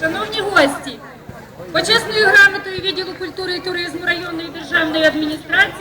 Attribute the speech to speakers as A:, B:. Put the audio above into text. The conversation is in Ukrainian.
A: Шановні гості, почесною грамотою відділу культури і туризму районної державної адміністрації.